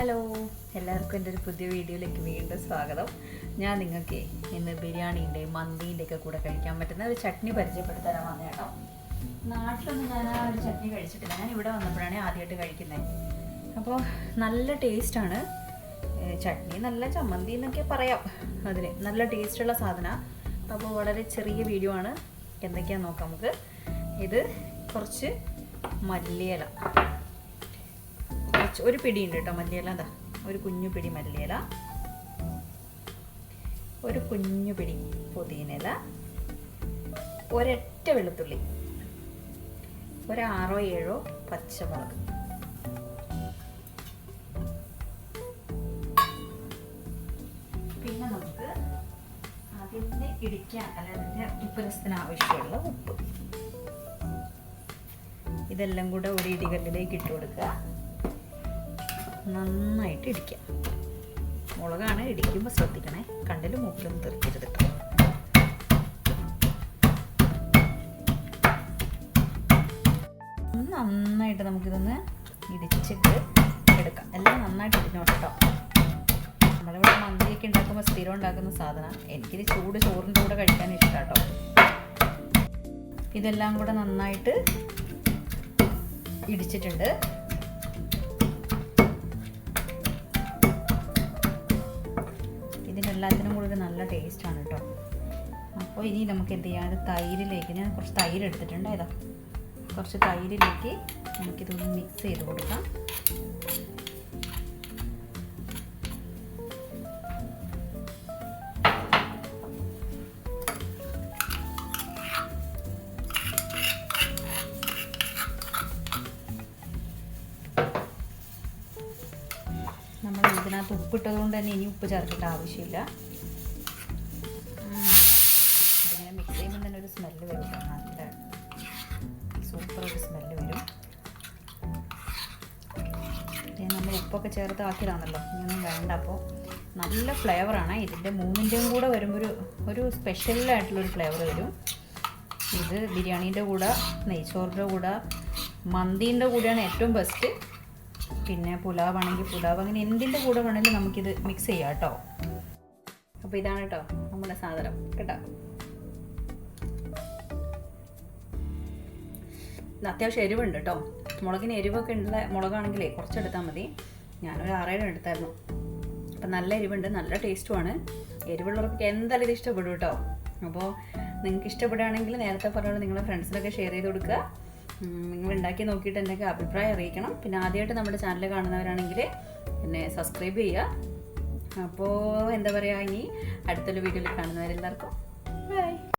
Hello. എല്ലാവർക്കും എന്റെ ഒരു പുതിയ വീഡിയോയിലേക്ക് വീണ്ടും സ്വാഗതം. ഞാൻ നിങ്ങൾക്ക് ഇന്ന് ബിരിയാണീന്റെ മന്തീന്റെ ഒക്കെ കൂടെ കഴിക്കാൻ പറ്റുന്ന ഒരു ചട്നി പരിചയപ്പെടുത്തരാൻ വന്നത് കേട്ടോ. നാട്ടിലൊന്നും ഞാൻ ആ ഒരു ചട്നി കഴിച്ചിട്ടില്ല. ഞാൻ ഇവിടെ വന്നപ്പോഴാണ് ആദ്യമായിട്ട് കഴിക്കുന്നത്. അപ്പോൾ നല്ല ടേസ്റ്റാണ്. ചട്നി നല്ല ചമ്മന്തി എന്നൊക്കെ പറയാം അതിന്. നല്ല ടേസ്റ്റുള്ള സാധന. അപ്പോൾ വളരെ ചെറിയ വീഡിയോ ആണ്. എന്തൊക്കെയാണെന്ന് നോക്കാം നമുക്ക്. ഇത് കുറച്ച് മല്ലിയില. കുറച്ച് ഒരു പിടി കേട്ടോ മല്ലിയില. എന്താ ഒരു കുഞ്ഞു പിടി മല്ലിയില. ഒരു കുഞ്ഞു പിടി പുതിയനില ഒരൊറ്റ വെളുത്തുള്ളി. ഒരാറോ ഏഴോ പച്ചമുളക്. പിന്നെ നമുക്ക് അതിന് ഇടിക്കാൻ അല്ലെങ്കിൽ ഉപ്പരസത്തിന് ആവശ്യമുള്ള ഉപ്പ്. ഇതെല്ലാം കൂടെ ഒരു ഇടികല്ലിലേക്ക് ഇട്ട് കൊടുക്കുക. നന്നായിട്ട് ഇടിക്കുക മുളകാണ് ഇടിക്കുമ്പോൾ ശ്രദ്ധിക്കണേ. കണ്ടിൽ മൂക്കിലൊന്നും തെറിക്കരുത് നന്നായിട്ട് നമുക്കിതൊന്ന് ഇടിച്ചിട്ട് എടുക്കാം. എല്ലാം നന്നായിട്ട് ഇടിഞ്ഞോട്ടെ കേട്ടോ നമ്മളിവിടെ മന്തിയൊക്കെ ഉണ്ടാക്കുമ്പോൾ സ്ഥിരം ഉണ്ടാക്കുന്ന സാധനം. എനിക്കിത് ചൂട് ചോറിന്റെ കൂടെ കഴിക്കാൻ ഇഷ്ടം കേട്ടോ ഇതെല്ലാം കൂടെ നന്നായിട്ട് ഇടിച്ചിട്ടുണ്ട്. ഇതിനെല്ലാത്തിനും കൂടി ഒരു നല്ല ടേസ്റ്റാണ് കേട്ടോ അപ്പോൾ ഇനി നമുക്ക് എന്ത് ചെയ്യാം? തൈരിലേക്ക് ഞാൻ കുറച്ച് തൈര് എടുത്തിട്ടുണ്ട് ഏതാ കുറച്ച് തൈരിലേക്ക് നമുക്കിതൊന്ന് മിക്സ് ചെയ്ത് കൊടുക്കാം. ഇതിനകത്ത് ഉപ്പിട്ടത് കൊണ്ട് തന്നെ ഇനി ഉപ്പ് ചേർക്കേണ്ട ആവശ്യമില്ല. ഇതിങ്ങനെ മിക്സ് ചെയ്യുമ്പോൾ തന്നെ ഒരു സ്മെല്ല് വരും. നല്ല സൂപ്പർ ഒരു സ്മെല്ല് വരും. നമ്മൾ ഉപ്പൊക്കെ ചേർത്ത് ആക്കിയതാണല്ലോ. ഇനിയൊന്നും വേണ്ട അപ്പോൾ നല്ല ഫ്ലേവറാണ് ഇതിന്റെ മൂന്നിന്റെയും കൂടെ വരുമ്പോൾ ഒരു ഒരു സ്പെഷ്യലായിട്ടുള്ളൊരു ഫ്ലേവർ വരും. ഇത് ബിരിയാണീന്റെ കൂടെ നെയ്ച്ചോറിന്റെ കൂടെ മന്തീന്റെ കൂടെയാണ് ഏറ്റവും ബെസ്റ്റ് പിന്നെ പുലാവ് ആണെങ്കിൽ പുലാവ്. അങ്ങനെ എന്തിന്റെ കൂടെ വേണമെങ്കിലും നമുക്കിത് മിക്സ് ചെയ്യാം കേട്ടോ. അപ്പോൾ ഇതാണ് കേട്ടോ നമ്മുടെ സാധനം. കേട്ടോ. അത്യാവശ്യം എരിവുണ്ട് കേട്ടോ. മുളകിന് എരിവൊക്കെ ഉള്ള മുളകാണെങ്കിലേ കുറച്ചെടുത്താൽ മതി. ഞാനൊരു ആറേഴ് എടുത്തായിരുന്നു. അപ്പം നല്ല എരിവുണ്ട് നല്ല ടേസ്റ്റുമാണ് എരിവുള്ളവർക്ക് എന്തായാലും ഇത് ഇഷ്ടപ്പെടും കേട്ടോ. അപ്പോൾ നിങ്ങൾക്ക് ഇഷ്ടപ്പെടുകയാണെങ്കിൽ നേരത്തെ പറഞ്ഞുകൊണ്ട് നിങ്ങളുടെ ഫ്രണ്ട്സിനൊക്കെ ഷെയർ ചെയ്ത് കൊടുക്കുക. നിങ്ങൾ ഉണ്ടാക്കി നോക്കിയിട്ട് എന്തൊക്കെ അഭിപ്രായം അറിയിക്കണം. പിന്നെ ആദ്യമായിട്ട് നമ്മുടെ ചാനൽ കാണുന്നവരാണെങ്കിൽ എന്നെ സബ്സ്ക്രൈബ് ചെയ്യുക. അപ്പോൾ എന്താ പറയുക ഇനി അടുത്തൊരു വീഡിയോയിൽ കാണുന്നവരെല്ലാവർക്കും